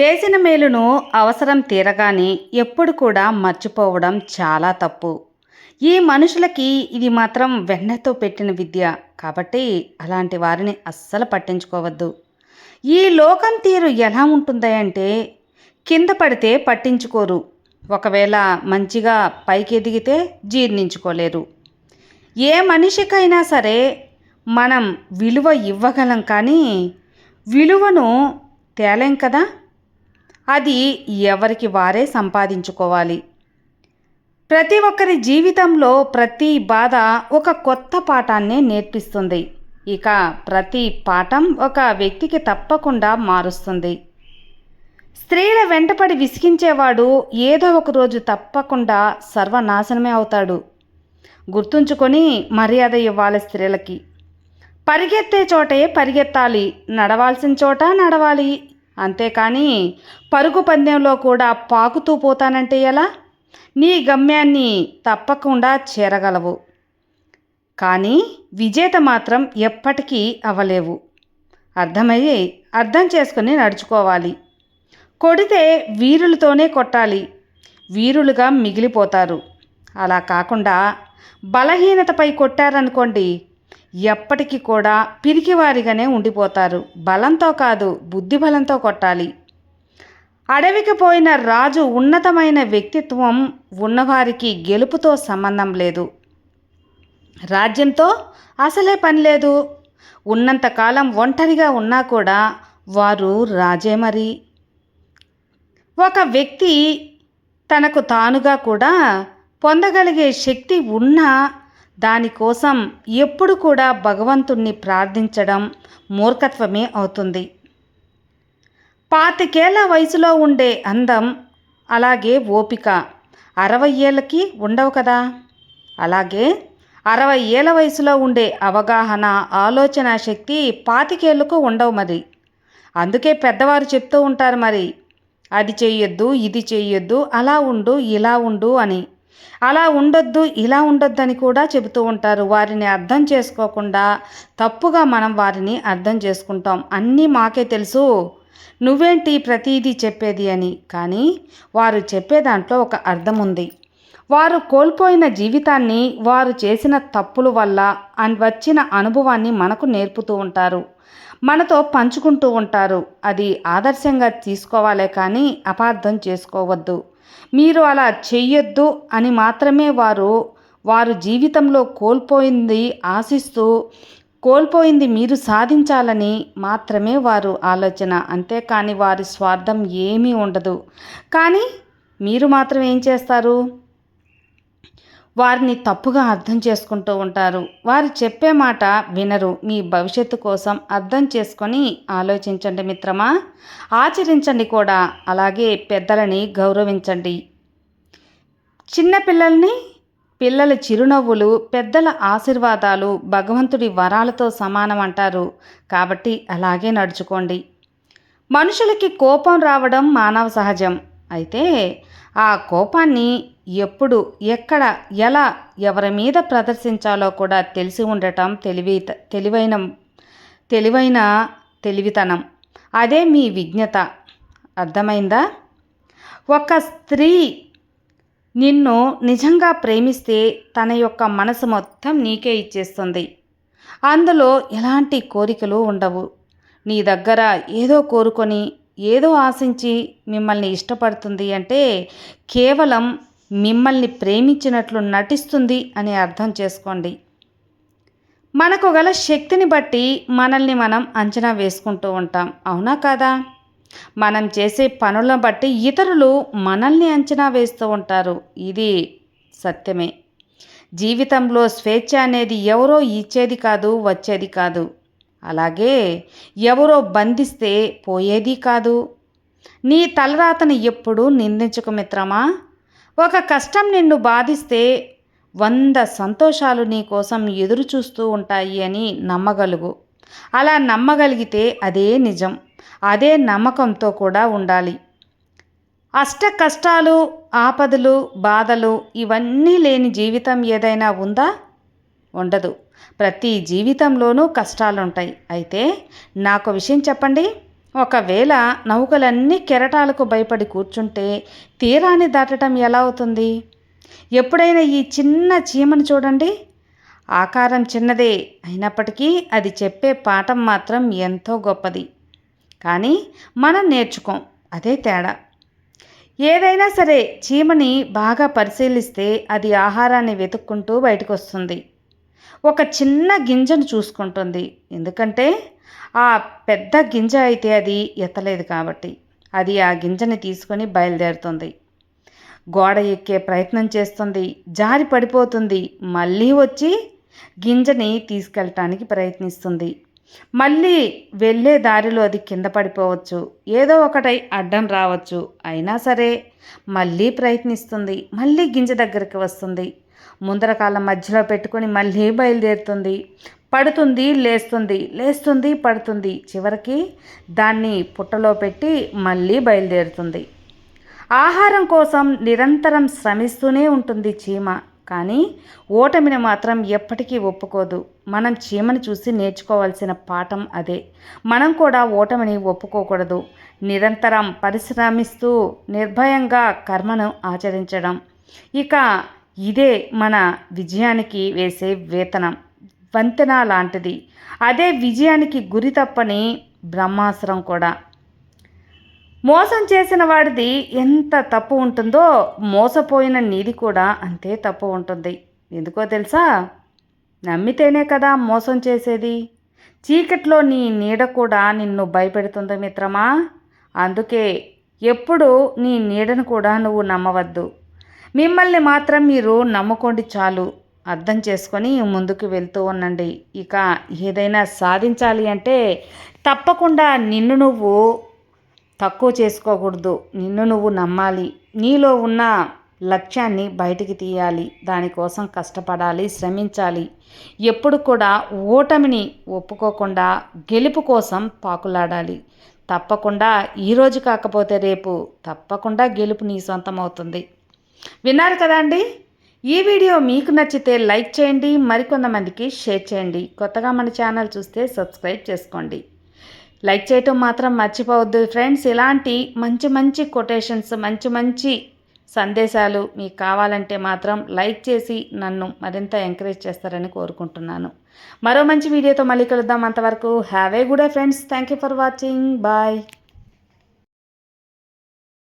చేసిన మేలును అవసరం తీరగానే ఎప్పుడు కూడా మర్చిపోవడం చాలా తప్పు. ఈ మనుషులకి ఇది మాత్రం వెన్నతో పెట్టిన విద్య. కాబట్టి అలాంటి వారిని అస్సలు పట్టించుకోవద్దు. ఈ లోకం తీరు ఎలా ఉంటుందంటే కింద పడితే పట్టించుకోరు. ఒకవేళ మంచిగా పైకి ఎదిగితే జీర్ణించుకోలేరు. ఏ మనిషికైనా సరే మనం విలువ ఇవ్వగలం కానీ విలువను తేలేం కదా? అది ఎవరికి వారే సంపాదించుకోవాలి. ప్రతి ఒక్కరి జీవితంలో ప్రతి బాధ ఒక కొత్త పాఠాన్ని నేర్పిస్తుంది. ఇక ప్రతి పాఠం ఒక వ్యక్తికి తప్పకుండా మారుస్తుంది. స్త్రీల వెంటపడి విసిగించేవాడు ఏదో ఒక రోజు తప్పకుండా సర్వనాశనమే అవుతాడు. గుర్తుంచుకొని మర్యాద ఇవ్వాలి స్త్రీలకి. పరిగెత్తే చోటే పరిగెత్తాలి. నడవాల్సిన చోట నడవాలి. అంతేకాని పరుగు పందెంలో కూడా పాకుతూ పోతానంటే ఎలా? నీ గమ్యాన్ని తప్పకుండా చేరగలవు. కానీ విజేత మాత్రం ఎప్పటికీ అవ్వలేవు అర్థమయ్యి అర్థం చేసుకుని నడుచుకోవాలి. కొడితే వీరులతోనే కొట్టాలి. వీరులుగా మిగిలిపోతారు. అలా కాకుండా బలహీనతపై కొట్టారనుకోండి ఎప్పటికీ కూడా పిరికివారిగానే ఉండిపోతారు. బలంతో కాదు బుద్ధి బలంతో కొట్టాలి. అడవికి పోయిన రాజు ఉన్నతమైన వ్యక్తిత్వం ఉన్నవారికి గెలుపుతో సంబంధం లేదు. రాజ్యంతో అసలే పని లేదు. ఉన్నంతకాలం ఒంటరిగా ఉన్నా కూడా వారు రాజే మరి. ఒక వ్యక్తి తనకు తానుగా కూడా పొందగలిగే శక్తి ఉన్నా దానికోసం ఎప్పుడు కూడా భగవంతుణ్ణి ప్రార్థించడం మూర్ఖత్వమే అవుతుంది. పాతికేళ్ళ వయసులో ఉండే అందం అలాగే ఓపిక. అరవై ఏళ్ళకి ఉండవు కదా? అలాగే అరవై ఏళ్ళ వయసులో ఉండే అవగాహన ఆలోచన శక్తి పాతికేళ్ళకు ఉండవు మరి. అందుకే పెద్దవారు చెప్తూ ఉంటారు మరి అది చేయొద్దు ఇది చేయొద్దు అలా ఉండు ఇలా ఉండు అని. అలా ఉండొద్దు ఇలా ఉండొద్దు అని కూడా చెబుతూ ఉంటారు. వారిని అర్థం చేసుకోకుండా తప్పుగా మనం వారిని అర్థం చేసుకుంటాం. అన్నీ మాకే తెలుసు. నువ్వేంటి ప్రతీదీ చెప్పేది అని. కానీ వారు చెప్పే దాంట్లో ఒక అర్థం ఉంది. వారు కోల్పోయిన జీవితాన్ని వారు చేసిన తప్పుల వల్ల వచ్చిన అనుభవాన్ని మనకు నేర్పుతూ ఉంటారు. మనతో పంచుకుంటూ ఉంటారు. అది ఆదర్శంగా తీసుకోవాలే కానీ అపార్థం చేసుకోవద్దు. మీరు అలా చెయ్యొద్దు అని మాత్రమే వారు వారు జీవితంలో కోల్పోయింది ఆశిస్తూ కోల్పోయింది మీరు సాధించాలని మాత్రమే వారు ఆలోచన. అంతేకాని వారి స్వార్థం ఏమీ ఉండదు. కానీ మీరు మాత్రం ఏం చేస్తారు? వారిని తప్పుగా అర్థం చేసుకుంటూ ఉంటారు. వారు చెప్పే మాట వినరు. మీ భవిష్యత్తు కోసం అర్థం చేసుకొని ఆలోచించండి మిత్రమా. ఆచరించండి కూడా. అలాగే పెద్దలని గౌరవించండి. చిన్నపిల్లల్ని పిల్లల చిరునవ్వులు పెద్దల ఆశీర్వాదాలు భగవంతుడి వరాలతో సమానం అంటారు. కాబట్టి అలాగే నడుచుకోండి. మనుషులకి కోపం రావడం మానవ సహజం. అయితే ఆ కోపాన్ని ఎప్పుడు ఎక్కడ ఎలా ఎవరి మీద ప్రదర్శించాలో కూడా తెలిసి ఉండటం తెలివి తెలివైన తెలివైన తెలివితనం. అదే మీ విజ్ఞత. అర్థమైందా? ఒక స్త్రీ నిన్ను నిజంగా ప్రేమిస్తే తన యొక్క మనసు మొత్తం నీకే ఇచ్చేస్తుంది. అందులో ఎలాంటి కోరికలు ఉండవు. నీ దగ్గర ఏదో కోరుకొని ఏదో ఆశించి మిమ్మల్ని ఇష్టపడుతుంది అంటే కేవలం మిమ్మల్ని ప్రేమించినట్లు నటిస్తుంది అని అర్థం చేసుకోండి. మనకు గల శక్తిని బట్టి మనల్ని మనం అంచనా వేసుకుంటూ ఉంటాం. అవునా కాదా? మనం చేసే పనులను బట్టి ఇతరులు మనల్ని అంచనా వేస్తూ ఉంటారు. ఇది సత్యమే. జీవితంలో స్వేచ్ఛ అనేది ఎవరో ఇచ్చేది కాదు వచ్చేది కాదు. అలాగే ఎవరో బంధిస్తే పోయేది కాదు. నీ తలరాతను ఎప్పుడు నిందించుకు మిత్రమా? ఒక కష్టం నిన్ను బాధిస్తే వంద సంతోషాలు నీ కోసం ఎదురు చూస్తూ ఉంటాయి అని నమ్మగలుగు. అలా నమ్మగలిగితే అదే నిజం. అదే నమ్మకంతో కూడా ఉండాలి. అష్ట కష్టాలు ఆపదలు బాధలు ఇవన్నీ లేని జీవితం ఏదైనా ఉందా? ఉండదు. ప్రతి జీవితంలోనూ కష్టాలుంటాయి. అయితే నాకు విషయం చెప్పండి? ఒకవేళ నౌకలన్నీ కెరటాలకు భయపడి కూర్చుంటే తీరాన్ని దాటడం ఎలా అవుతుంది? ఎప్పుడైనా ఈ చిన్న చీమను చూడండి. ఆకారం చిన్నదే అయినప్పటికీ అది చెప్పే పాఠం మాత్రం ఎంతో గొప్పది. కానీ మనం నేర్చుకోం అదే తేడా. ఏదైనా సరే చీమని బాగా పరిశీలిస్తే అది ఆహారాన్ని వెతుక్కుంటూ బయటకు వస్తుంది ఒక చిన్న గింజను చూసుకుంటుంది. ఎందుకంటే ఆ పెద్ద గింజ అయితే అది ఎత్తలేదు కాబట్టి అది ఆ గింజని తీసుకొని బయలుదేరుతుంది. గోడ ఎక్కే ప్రయత్నం చేస్తుంది. జారి పడిపోతుంది. మళ్ళీ వచ్చి గింజని తీసుకెళ్ళటానికి ప్రయత్నిస్తుంది. మళ్ళీ వెళ్ళే దారిలో అది కింద పడిపోవచ్చు. ఏదో ఒకటై అడ్డం రావచ్చు. అయినా సరే మళ్ళీ ప్రయత్నిస్తుంది. మళ్ళీ గింజ దగ్గరికి వస్తుంది. ముందర కాలం మధ్యలో పెట్టుకొని మళ్ళీ బయలుదేరుతుంది. పడుతుంది లేస్తుంది లేస్తుంది పడుతుంది. చివరికి దాన్ని పుట్టలో పెట్టి మళ్ళీ బయలుదేరుతుంది. ఆహారం కోసం నిరంతరం శ్రమిస్తూనే ఉంటుంది చీమ. కానీ ఓటమిని మాత్రం ఎప్పటికీ ఒప్పుకోదు. మనం చీమని చూసి నేర్చుకోవాల్సిన పాఠం అదే. మనం కూడా ఓటమిని ఒప్పుకోకూడదు. నిరంతరం పరిశ్రమిస్తూ నిర్భయంగా కర్మను ఆచరించడం. ఇక ఇదే మన విజయానికి వేసే వేతనం. వంతెన లాంటిది. అదే విజయానికి గురి తప్పని బ్రహ్మాస్త్రం కూడా. మోసం చేసిన వాడిది ఎంత తప్పు ఉంటుందో మోసపోయిన నీది కూడా అంతే తప్పు ఉంటుంది. ఎందుకో తెలుసా? నమ్మితేనే కదా మోసం చేసేది. చీకట్లో నీ నీడ కూడా నిన్ను భయపెడుతుంది మిత్రమా? అందుకే ఎప్పుడు నీ నీడను కూడా నువ్వు నమ్మవద్దు. మిమ్మల్ని మాత్రం మీరు నమ్ముకోండి చాలు. అర్థం చేసుకొని ముందుకు వెళ్తూ ఉండండి. ఇక ఏదైనా సాధించాలి అంటే తప్పకుండా నిన్ను నువ్వు తక్కువ చేసుకోకూడదు. నిన్ను నువ్వు నమ్మాలి. నీలో ఉన్న లక్ష్యాన్ని బయటికి తీయాలి. దానికోసం కష్టపడాలి శ్రమించాలి. ఎప్పుడు కూడా ఓటమిని ఒప్పుకోకుండా గెలుపు కోసం పాకులాడాలి. తప్పకుండా ఈరోజు కాకపోతే రేపు. తప్పకుండా గెలుపు నీ సొంతం అవుతుంది. విన్నారు కదా అండి? ఈ వీడియో మీకు నచ్చితే లైక్ చేయండి. మరికొంతమందికి షేర్ చేయండి. కొత్తగా మన ఛానల్ చూస్తే సబ్స్క్రైబ్ చేసుకోండి. లైక్ చేయటం మాత్రం మర్చిపోవద్దు ఫ్రెండ్స్. ఇలాంటి మంచి మంచి కొటేషన్స్ మంచి మంచి సందేశాలు మీకు కావాలంటే మాత్రం లైక్ చేసి నన్ను మరింత ఎంకరేజ్ చేస్తారని కోరుకుంటున్నాను. మరో మంచి వీడియోతో మళ్ళీ కలుద్దాం. అంతవరకు have a good friends. Thank you for watching. Bye.